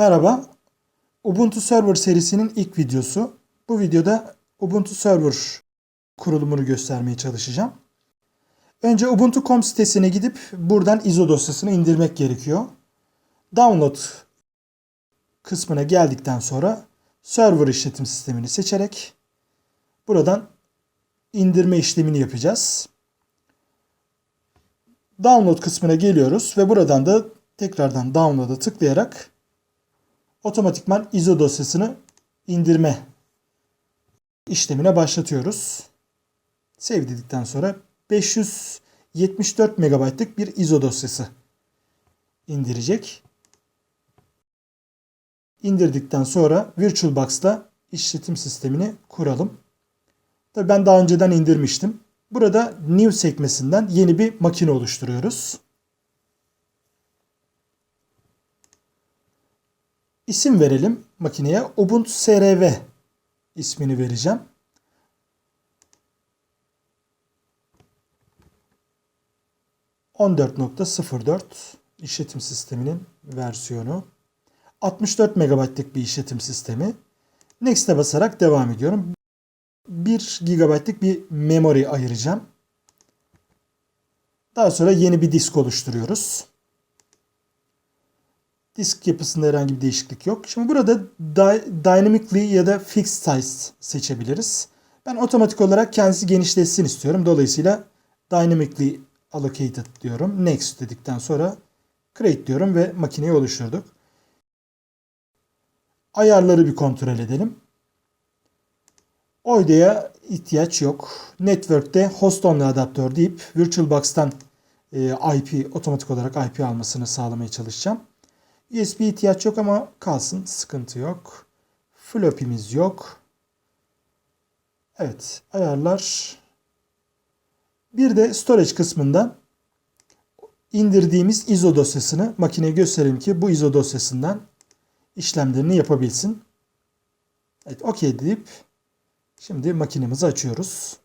Merhaba. Ubuntu Server serisinin ilk videosu. Bu videoda Ubuntu Server kurulumunu göstermeye çalışacağım. Önce Ubuntu.com sitesine gidip buradan ISO dosyasını indirmek gerekiyor. Download kısmına geldikten sonra server işletim sistemini seçerek buradan indirme işlemini yapacağız. Download kısmına geliyoruz ve buradan da tekrardan download'a tıklayarak otomatikman ISO dosyasını indirme işlemine başlatıyoruz. Save dedikten sonra 574 MB'lık bir ISO dosyası indirecek. İndirdikten sonra VirtualBox'la işletim sistemini kuralım. Tabii ben daha önceden indirmiştim. Burada New sekmesinden yeni bir makine oluşturuyoruz. İsim verelim makineye. Ubuntu SRV ismini vereceğim. .04 işletim sisteminin versiyonu. 64 MB'lık bir işletim sistemi. Next'e basarak devam ediyorum. 1 GB'lık bir memory ayıracağım. Daha sonra yeni bir disk oluşturuyoruz. Disk yapısında herhangi bir değişiklik yok. Şimdi burada Dynamically ya da Fixed Size seçebiliriz. Ben otomatik olarak kendisi genişletsin istiyorum. Dolayısıyla Dynamically Allocated diyorum. Next dedikten sonra Create diyorum ve makineyi oluşturduk. Ayarları bir kontrol edelim. OID'ye ihtiyaç yok. Network'te host only adaptör deyip VirtualBox'tan e, IP otomatik olarak IP almasını sağlamaya çalışacağım. USB ihtiyaç yok ama kalsın. Sıkıntı yok. Floppy'miz yok. Evet. Ayarlar. Bir de storage kısmından indirdiğimiz ISO dosyasını makineye gösterelim ki bu ISO dosyasından işlemlerini yapabilsin. Evet. OK deyip şimdi makinemizi açıyoruz.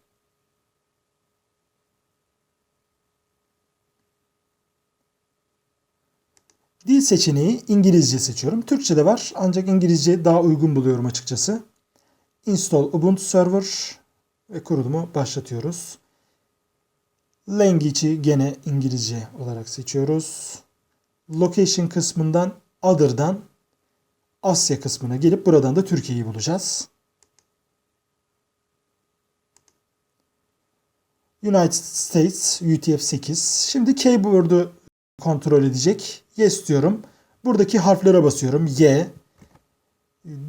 Dil seçeneği İngilizce seçiyorum. Türkçe de var ancak İngilizce daha uygun buluyorum açıkçası. Install Ubuntu Server ve kurulumu başlatıyoruz. Language'i gene İngilizce olarak seçiyoruz. Location kısmından Other'dan Asya kısmına gelip buradan da Türkiye'yi bulacağız. United States UTF-8. Şimdi keyboard'u kontrol edecek. Yes diyorum. Buradaki harflere basıyorum. Y,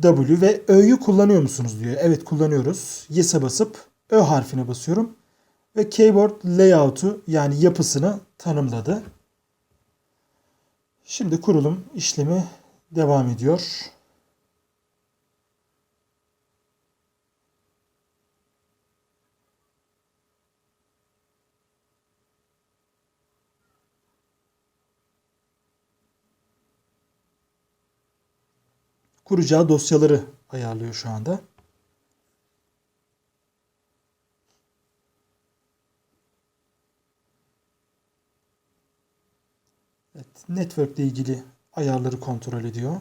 W ve Ö'yü kullanıyor musunuz diyor. Evet kullanıyoruz. Yes'e basıp Ö harfine basıyorum. Ve keyboard layout'u yani yapısını tanımladı. Şimdi kurulum işlemi devam ediyor. Kuracağı dosyaları ayarlıyor şu anda. Evet, network ile ilgili ayarları kontrol ediyor.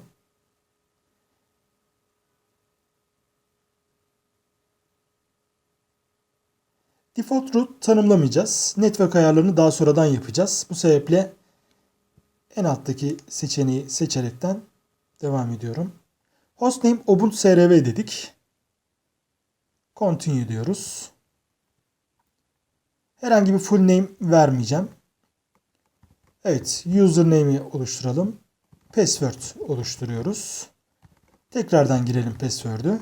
Default root tanımlamayacağız. Network ayarlarını daha sonradan yapacağız. Bu sebeple en alttaki seçeneği seçerekten devam ediyorum. Hostname Ubuntu SRV dedik. Continue diyoruz. Herhangi bir full name vermeyeceğim. Evet, username'i oluşturalım. Password oluşturuyoruz. Tekrardan girelim password'ü.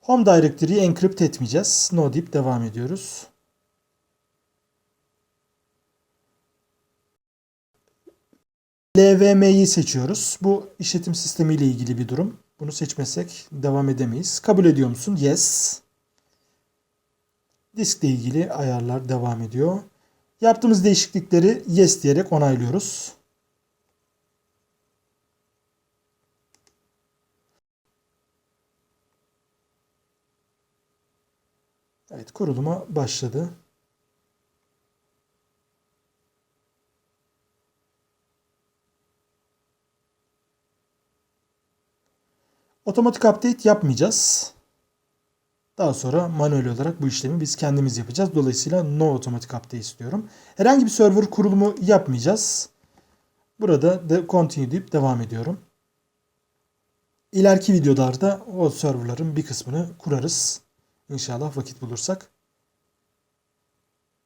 Home directory'yi encrypt etmeyeceğiz. No deyip devam ediyoruz. LVM'yi seçiyoruz. Bu işletim sistemi ile ilgili bir durum. Bunu seçmesek devam edemeyiz. Kabul ediyor musun? Yes. Diskle ilgili ayarlar devam ediyor. Yaptığımız değişiklikleri yes diyerek onaylıyoruz. Evet kuruluma başladı. Otomatik update yapmayacağız. Daha sonra manuel olarak bu işlemi biz kendimiz yapacağız. Dolayısıyla no otomatik update istiyorum. Herhangi bir server kurulumu yapmayacağız. Burada de continue deyip devam ediyorum. İleriki videolarda o serverların bir kısmını kurarız. İnşallah vakit bulursak.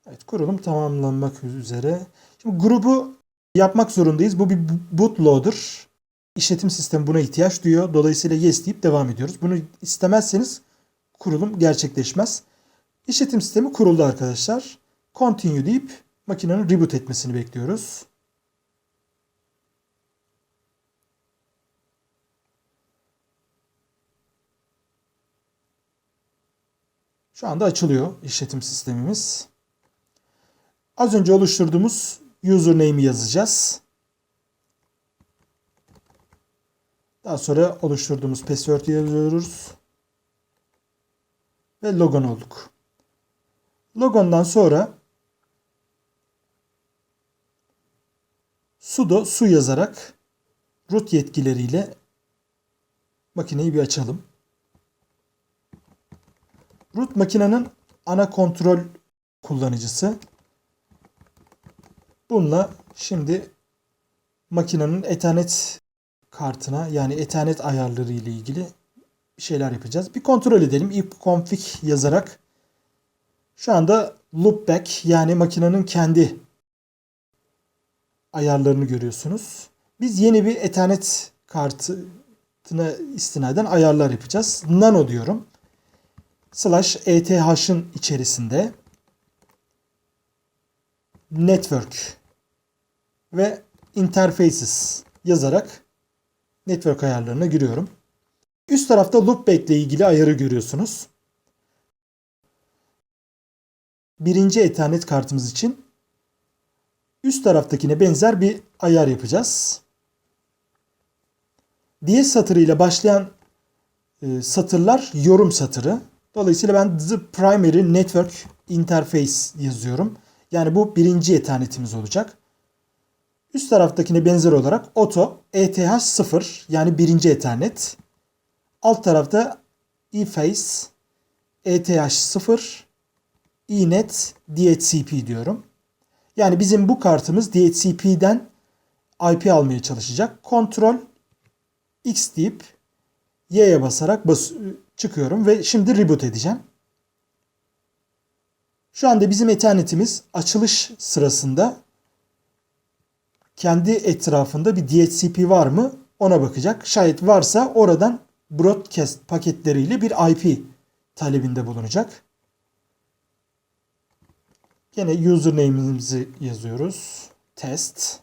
Evet kurulum tamamlanmak üzere. Şimdi grubu yapmak zorundayız. Bu bir bootloader. İşletim sistemi buna ihtiyaç duyuyor. Dolayısıyla yes deyip devam ediyoruz. Bunu istemezseniz kurulum gerçekleşmez. İşletim sistemi kuruldu arkadaşlar. Continue deyip makinenin reboot etmesini bekliyoruz. Şu anda açılıyor işletim sistemimiz. Az önce oluşturduğumuz username'i yazacağız. Daha sonra oluşturduğumuz password yazıyoruz. Ve logon olduk. Logondan sonra sudo su yazarak root yetkileriyle makineyi bir açalım. Root makinenin ana kontrol kullanıcısı. Bununla şimdi makinenin Ethernet kartına yani Ethernet ayarları ile ilgili bir şeyler yapacağız. Bir kontrol edelim. ifconfig yazarak şu anda loopback yani makinenin kendi ayarlarını görüyorsunuz. Biz yeni bir Ethernet kartına istinaden ayarlar yapacağız. Nano diyorum. Slash ETH'ın içerisinde network ve interfaces yazarak network ayarlarına giriyorum. Üst tarafta loopback ile ilgili ayarı görüyorsunuz. Birinci Ethernet kartımız için üst taraftakine benzer bir ayar yapacağız. Diye satırıyla başlayan e, satırlar yorum satırı. Dolayısıyla ben the primary network interface yazıyorum. Yani bu birinci ethernetimiz olacak. Üst taraftakine benzer olarak auto ETH 0 yani birinci ethernet. Alt tarafta eFace ETH 0 eNet DHCP diyorum. Yani bizim bu kartımız DHCP'den IP almaya çalışacak. Kontrol X deyip Y'ye basarak bas çıkıyorum ve şimdi reboot edeceğim. Şu anda bizim ethernetimiz açılış sırasında kendi etrafında bir DHCP var mı ona bakacak. Şayet varsa oradan broadcast paketleriyle bir IP talebinde bulunacak. Yine username'imizi yazıyoruz. Test.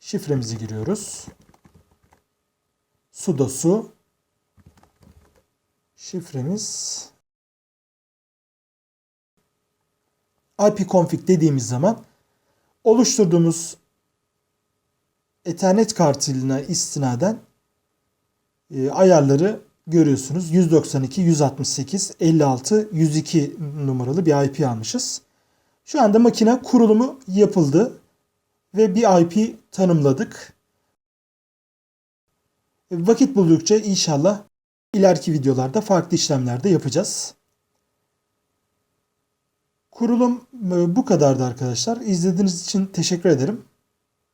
Şifremizi giriyoruz. sudo su şifremiz ipconfig dediğimiz zaman oluşturduğumuz Ethernet kartına istinaden e, ayarları görüyorsunuz. 192, 168, 56, 102 numaralı bir IP almışız. Şu anda makine kurulumu yapıldı ve bir IP tanımladık. Vakit buldukça inşallah ileriki videolarda farklı işlemlerde yapacağız. Kurulum e, bu kadardı arkadaşlar. İzlediğiniz için teşekkür ederim.